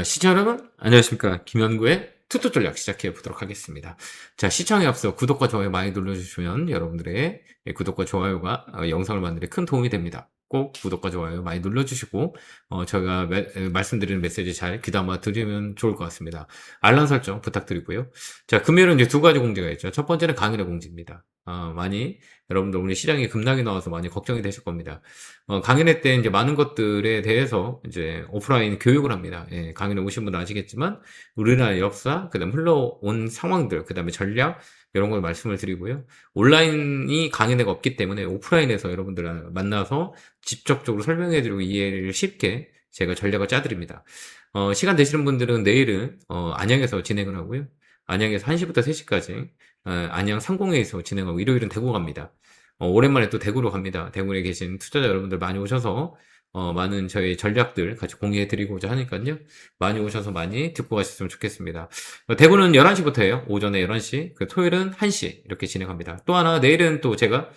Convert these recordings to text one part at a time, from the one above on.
자, 시청 여러분, 안녕하십니까. 김현구의 투투 전략 시작해 보도록 하겠습니다. 자, 시청에 앞서 구독과 좋아요 많이 눌러주시면 여러분들의 구독과 좋아요가 어, 영상을 만드는 데큰 도움이 됩니다. 꼭 구독과 좋아요 많이 눌러주시고, 어, 제가 매- 에, 말씀드리는 메시지 잘 귀담아 들으면 좋을 것 같습니다. 알람 설정 부탁드리고요. 자, 금요일은 이제 두 가지 공지가 있죠. 첫 번째는 강의의 공지입니다. 어, 많이, 여러분들 오늘 시장이 급락이 나와서 많이 걱정이 되실 겁니다. 어, 강연회 때 이제 많은 것들에 대해서 이제 오프라인 교육을 합니다. 예, 강연에 오신 분은 아시겠지만, 우리나라 역사, 그 다음 흘러온 상황들, 그 다음에 전략, 이런 걸 말씀을 드리고요. 온라인이 강연회가 없기 때문에 오프라인에서 여러분들 만나서 직접적으로 설명해 드리고 이해를 쉽게 제가 전략을 짜드립니다. 어, 시간 되시는 분들은 내일은, 어, 안양에서 진행을 하고요. 안양에서 1시부터 3시까지, 어, 안양 상공회에서 진행하고, 일요일은 대구 갑니다. 어, 오랜만에 또 대구로 갑니다. 대구에 계신 투자자 여러분들 많이 오셔서, 어, 많은 저희 전략들 같이 공유해 드리고자 하니까요. 많이 오셔서 많이 듣고 가셨으면 좋겠습니다. 어, 대구는 11시부터예요. 오전에 11시. 그 토요일은 1시. 이렇게 진행합니다. 또 하나, 내일은 또 제가,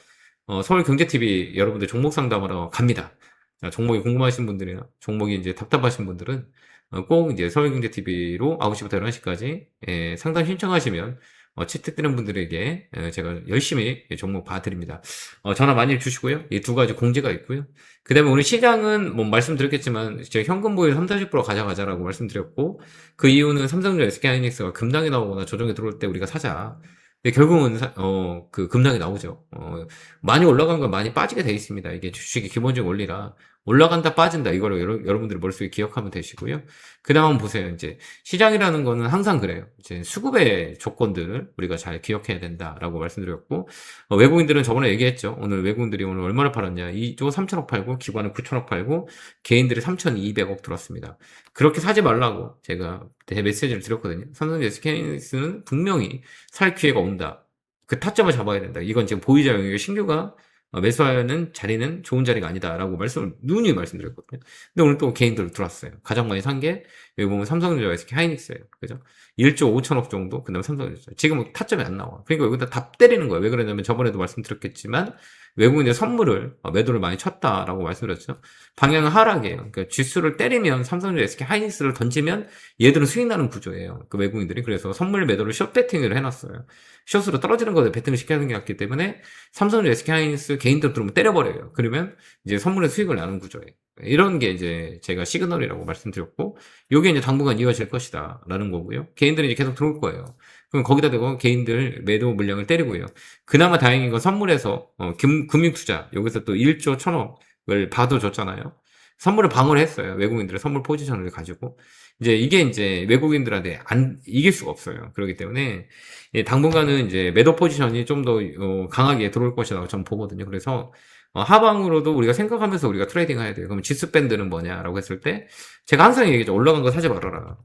어, 서울경제TV 여러분들 종목 상담하러 갑니다. 자, 종목이 궁금하신 분들이나, 종목이 이제 답답하신 분들은, 어, 꼭 이제 서울경제TV로 9시부터 11시까지, 예, 상담 신청하시면, 어, 채택되는 분들에게 예, 제가 열심히 종목 봐드립니다. 어, 전화 많이 주시고요. 이 두 가지 공지가 있고요. 그 다음에 오늘 시장은 뭐 말씀드렸겠지만, 제가 현금 보유 3, 40% 가져가자라고 말씀드렸고, 그 이유는 삼성전자 SK하이닉스가 급락이 나오거나 조정이 들어올 때 우리가 사자. 근데 결국은, 사- 어, 그 급락이 나오죠. 어, 많이 올라간 건 많이 빠지게 돼 있습니다. 이게 주식의 기본적인 원리라. 올라간다, 빠진다. 이거를 여러, 여러 분들이 머릿속에 기억하면 되시고요. 그 다음 보세요. 이제 시장이라는 거는 항상 그래요. 이제 수급의 조건들을 우리가 잘 기억해야 된다라고 말씀드렸고, 어, 외국인들은 저번에 얘기했죠. 오늘 외국인들이 오늘 얼마를 팔았냐. 2조 3천억 팔고, 기관은 9천억 팔고, 개인들이 3,200억 들었습니다. 그렇게 사지 말라고 제가 대 메시지를 드렸거든요. 삼성전자 SK는 분명히 살 기회가 온다. 그 타점을 잡아야 된다. 이건 지금 보이자 영역의 신규가 어, 매수하는 자리는 좋은 자리가 아니다라고 말씀을 누누이 말씀드렸거든요. 근데 오늘 또 개인들로 들어왔어요. 가장 많이 산 게 여기 보면 삼성전자, SK 하이닉스예요. 그죠? 1조 5천억 정도. 그다음에 삼성전자. 지금 타점이 안 나와. 그러니까 여기다 답 때리는 거예요. 왜 그러냐면 저번에도 말씀드렸겠지만 외국인의 선물을 어, 매도를 많이 쳤다라고 말씀드렸죠. 방향은 하락이에요. 그러니까 지수를 때리면 삼성전자, SK 하이닉스를 던지면 얘들은 수익 나는 구조예요. 그 외국인들이 그래서 선물 매도를 숏 배팅을 해놨어요. 숏으로 떨어지는 것을 배팅을 시켜야 하는 게 같기 때문에 삼성전자, SK 하이닉스 개인들 들어오면 때려버려요. 그러면 이제 선물의 수익을 나는 구조예요. 이런 게 이제 제가 시그널이라고 말씀드렸고, 요게 이제 당분간 이어질 것이다. 라는 거고요. 개인들이 이제 계속 들어올 거예요. 그럼 거기다 대고 개인들 매도 물량을 때리고요. 그나마 다행인 건 선물에서, 어, 금, 금융 투자, 여기서 또 1조 1000억을 받아줬잖아요. 선물을 방어를 했어요. 외국인들의 선물 포지션을 가지고. 이제 이게 이제 외국인들한테 안, 이길 수가 없어요. 그렇기 때문에, 예, 당분간은 이제 매도 포지션이 좀더 어, 강하게 들어올 것이라고 저는 보거든요. 그래서 어, 하방으로도 우리가 생각하면서 우리가 트레이딩 해야 돼요. 그럼 지수 밴드는 뭐냐라고 했을 때 제가 항상 얘기죠. 올라간 거 사지 말아라.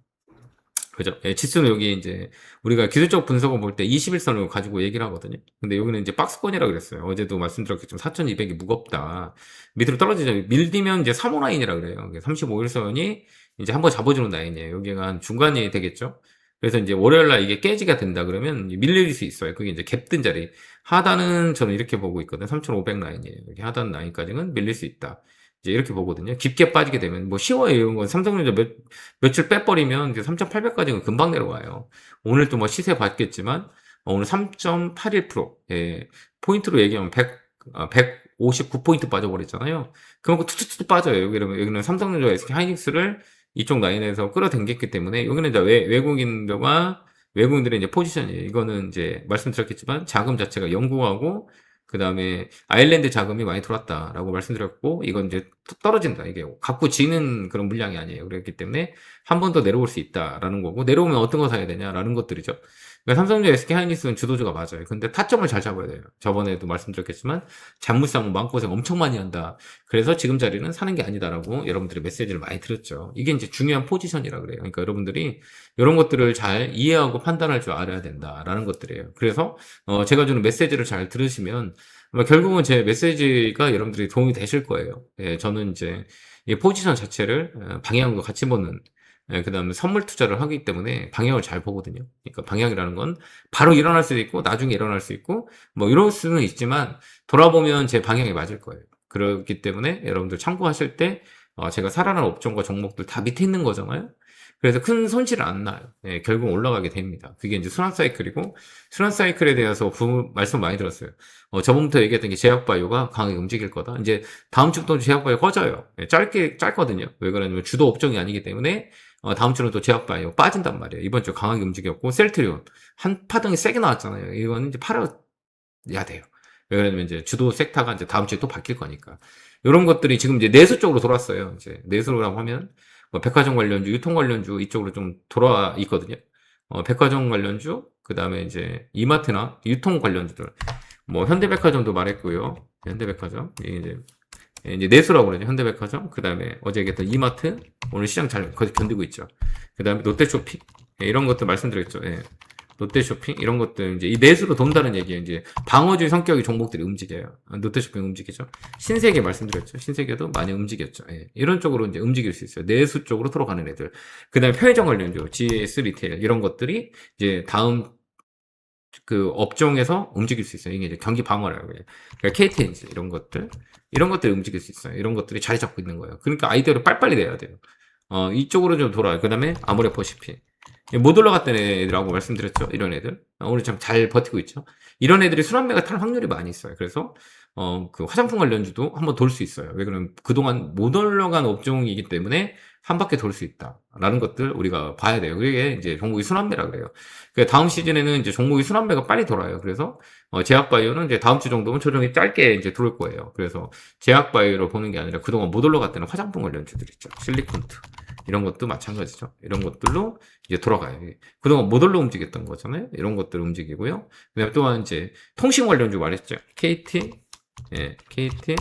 그죠? 예, 지수는 여기 이제 우리가 기술적 분석을 볼 때 21선을 가지고 얘기를 하거든요. 근데 여기는 이제 박스권이라고 그랬어요. 어제도 말씀드렸겠지만 4,200이 무겁다. 밑으로 떨어지죠. 밀리면 이제 3호 라인이라 그래요. 35일선이 이제 한번 잡아주는 라인이에요. 여기가 한 중간이 되겠죠. 그래서 이제 월요일 날 이게 깨지가 된다 그러면 밀릴 수 있어요. 그게 이제 갭든 자리. 하단은 저는 이렇게 보고 있거든요. 3,500 라인이에요. 여기 하단 라인까지는 밀릴 수 있다. 이제 이렇게 보거든요. 깊게 빠지게 되면 뭐 쉬워요. 이런 건 삼성전자 몇, 며칠 빼버리면 3,800까지는 금방 내려와요. 오늘 또뭐 시세 봤겠지만 어, 오늘 3.81% 예, 포인트로 얘기하면 100, 아, 159포인트 빠져버렸잖아요. 그만큼 툭툭툭 빠져요. 여기는, 여기는 삼성전자 SK 하이닉스를 이쪽 라인에서 끌어당겼기 때문에 여기는 이제 외, 외국인들과 외국인들의 이제 포지션이에요. 이거는 이제 말씀드렸겠지만 자금 자체가 영국하고 그 다음에 아일랜드 자금이 많이 들어왔다라고 말씀드렸고 이건 이제 툭 떨어진다. 이게 갖고 지는 그런 물량이 아니에요. 그렇기 때문에 한 번 더 내려올 수 있다라는 거고 내려오면 어떤 거 사야 되냐라는 것들이죠. 그러니까 삼성전자 SK 하이닉스는 주도주가 맞아요. 근데 타점을 잘 잡아야 돼요. 저번에도 말씀드렸겠지만 잔무싸움 마음고생 엄청 많이 한다. 그래서 지금 자리는 사는 게 아니다라고 여러분들이 메시지를 많이 드렸죠. 이게 이제 중요한 포지션이라 그래요. 그러니까 여러분들이 이런 것들을 잘 이해하고 판단할 줄 알아야 된다라는 것들이에요. 그래서 어, 제가 주는 메시지를 잘 들으시면 결국은 제 메시지가 여러분들이 도움이 되실 거예요. 예, 저는 이제 이 포지션 자체를 어, 방향도 같이 보는 예, 그 다음에 선물 투자를 하기 때문에 방향을 잘 보거든요. 그러니까 방향이라는 건 바로 일어날 수도 있고 나중에 일어날 수 있고 뭐 이럴 수는 있지만 돌아보면 제 방향이 맞을 거예요. 그렇기 때문에 여러분들 참고하실 때 어, 제가 살아난 업종과 종목들 다 밑에 있는 거잖아요. 그래서 큰 손실은 안 나요. 예, 결국 올라가게 됩니다. 그게 이제 순환 사이클이고 순환 사이클에 대해서 부, 말씀 많이 들었어요. 어, 저번부터 얘기했던 게 제약바이오가 강하게 움직일 거다. 이제 다음 주부터 제약바이오 꺼져요. 예, 짧게 짧거든요. 왜 그러냐면 주도 업종이 아니기 때문에 어, 다음 주는 또 제약바이오 빠진단 말이에요. 이번 주 강하게 움직였고 셀트리온 한 파동이 세게 나왔잖아요. 이거는 이제 팔아야 돼요. 왜 그러냐면 이제 주도 섹터가 이제 다음 주에 또 바뀔 거니까. 이런 것들이 지금 이제 내수 쪽으로 돌았어요. 이제 내수라고 하면 뭐 백화점 관련주, 유통 관련주 이쪽으로 좀 돌아와 있거든요. 어, 백화점 관련주, 그 다음에 이제 이마트나 유통 관련주들. 뭐 현대백화점도 말했고요. 현대백화점 이게 이제 이제 내수라고 그러죠. 현대백화점. 그 다음에 어제 얘기했던 이마트. 오늘 시장 잘 견디고 있죠. 그 다음에 롯데쇼핑. 예, 이런 것들 말씀드렸죠. 예. 롯데쇼핑 이런 것들 이제 이 내수로 돈다는 얘기예요. 이제 방어주의 성격의 종목들이 움직여요. 아, 롯데쇼핑 움직이죠. 신세계 말씀드렸죠. 신세계도 많이 움직였죠. 예. 이런 쪽으로 이제 움직일 수 있어요. 내수 쪽으로 들어가는 애들. 그다음에 편의점 관련주, GS 리테일 이런 것들이 이제 다음 그 업종에서 움직일 수 있어요. 이게 이제 경기 방어라고 해요. 그러니까 KTNG 이런 것들 이런 것들이 움직일 수 있어요. 이런 것들이 자리 잡고 있는 거예요. 그러니까 아이디어를 빨리빨리 내야 돼요. 어, 이쪽으로 좀 돌아요. 그 다음에 아모레퍼시피. 못 올라갔던 애들하고 말씀드렸죠. 이런 애들. 어, 오늘 참 잘 버티고 있죠. 이런 애들이 순환매가 탈 확률이 많이 있어요. 그래서, 어, 그 화장품 관련주도 한번 돌 수 있어요. 왜 그러면 그동안 못 올라간 업종이기 때문에 한 바퀴 돌 수 있다. 라는 것들 우리가 봐야 돼요. 그게 이제 종목이 순환매라 그래요. 그 다음 시즌에는 이제 종목이 순환매가 빨리 돌아요. 그래서, 어, 제약바이오는 이제 다음 주 정도면 조정이 짧게 이제 들어올 거예요. 그래서 제약바이오로 보는 게 아니라 그동안 못 올라갔던 화장품 관련주들 있죠. 실리콘트. 이런 것도 마찬가지죠. 이런 것들로 이제 돌아가요. 그동안 모델로 움직였던 거잖아요. 이런 것들 움직이고요. 그 다음에 또한 이제 통신 관련주 말했죠. KT, 예, KT,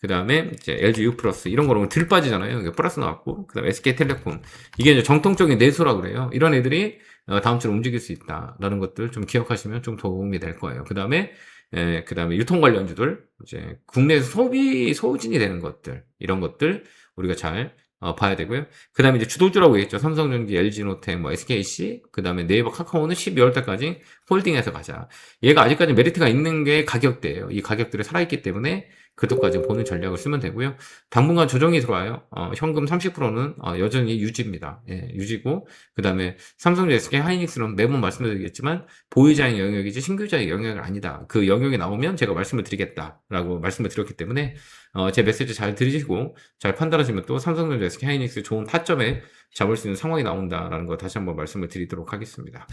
그 다음에 이제 LG U 플러스 이런 거로 들 빠지잖아요. 이게 플러스 나왔고, 그 다음에 SK텔레콤. 이게 이제 정통적인 내수라 그래요. 이런 애들이 어, 다음 주로 움직일 수 있다라는 것들 좀 기억하시면 좀 도움이 될 거예요. 그 다음에 예, 그 다음에 유통 관련주들, 이제 국내 소비, 소진이 되는 것들, 이런 것들 우리가 잘 어, 봐야 되고요. 그 다음에 이제 주도주라고 했죠. 삼성전기, LG노텍, 뭐 SKC, 그 다음에 네이버, 카카오는 12월 달까지 홀딩해서 가자. 얘가 아직까지 메리트가 있는 게 가격대예요. 이 가격들이 살아있기 때문에 그것까지 보는 전략을 쓰면 되고요. 당분간 조정이 들어와요. 어, 현금 30%는 어, 여전히 유지입니다. 예, 유지고 그 다음에 삼성전 SK 하이닉스는 매번 말씀드리겠지만 보유자의 영역이지 신규자의 영역이 아니다. 그 영역이 나오면 제가 말씀을 드리겠다라고 말씀을 드렸기 때문에 어, 제 메시지 잘 들으시고 잘 판단하시면 또 삼성전자 SK 하이닉스 좋은 타점에 잡을 수 있는 상황이 나온다라는 거 다시 한번 말씀을 드리도록 하겠습니다.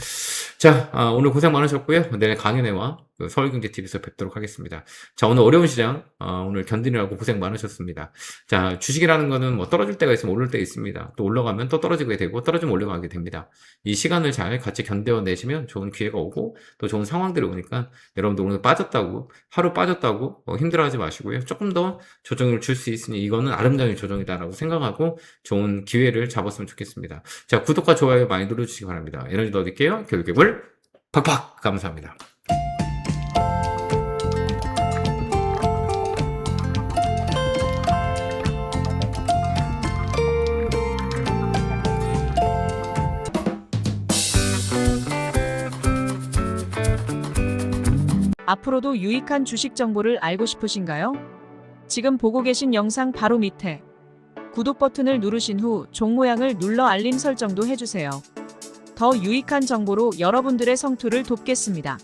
자, 아, 오늘 고생 많으셨고요. 내일 강연회와 그 서울경제TV에서 뵙도록 하겠습니다. 자, 오늘 어려운 시장, 아, 오늘 견디느라고 고생 많으셨습니다. 자, 주식이라는 거는 뭐 떨어질 때가 있으면 오를 때 있습니다. 또 올라가면 또 떨어지게 되고, 떨어지면 올라가게 됩니다. 이 시간을 잘 같이 견뎌내시면 좋은 기회가 오고, 또 좋은 상황들이 오니까, 여러분들 오늘 빠졌다고, 하루 빠졌다고, 어, 힘들어하지 마시고요. 조금 더 조정을 줄 수 있으니, 이거는 아름다운 조정이다라고 생각하고, 좋은 기회를 잡았으면 좋겠습니다. 자, 구독과 좋아요 많이 눌러주시기 바랍니다. 에너지 넣어드릴게요. 교육개불 팍팍! 감사합니다. 앞으로도 유익한 주식 정보를 알고 싶으신가요? 지금 보고 계신 영상 바로 밑에 구독 버튼을 누르신 후 종 모양을 눌러 알림 설정도 해주세요. 더 유익한 정보로 여러분들의 성투를 돕겠습니다.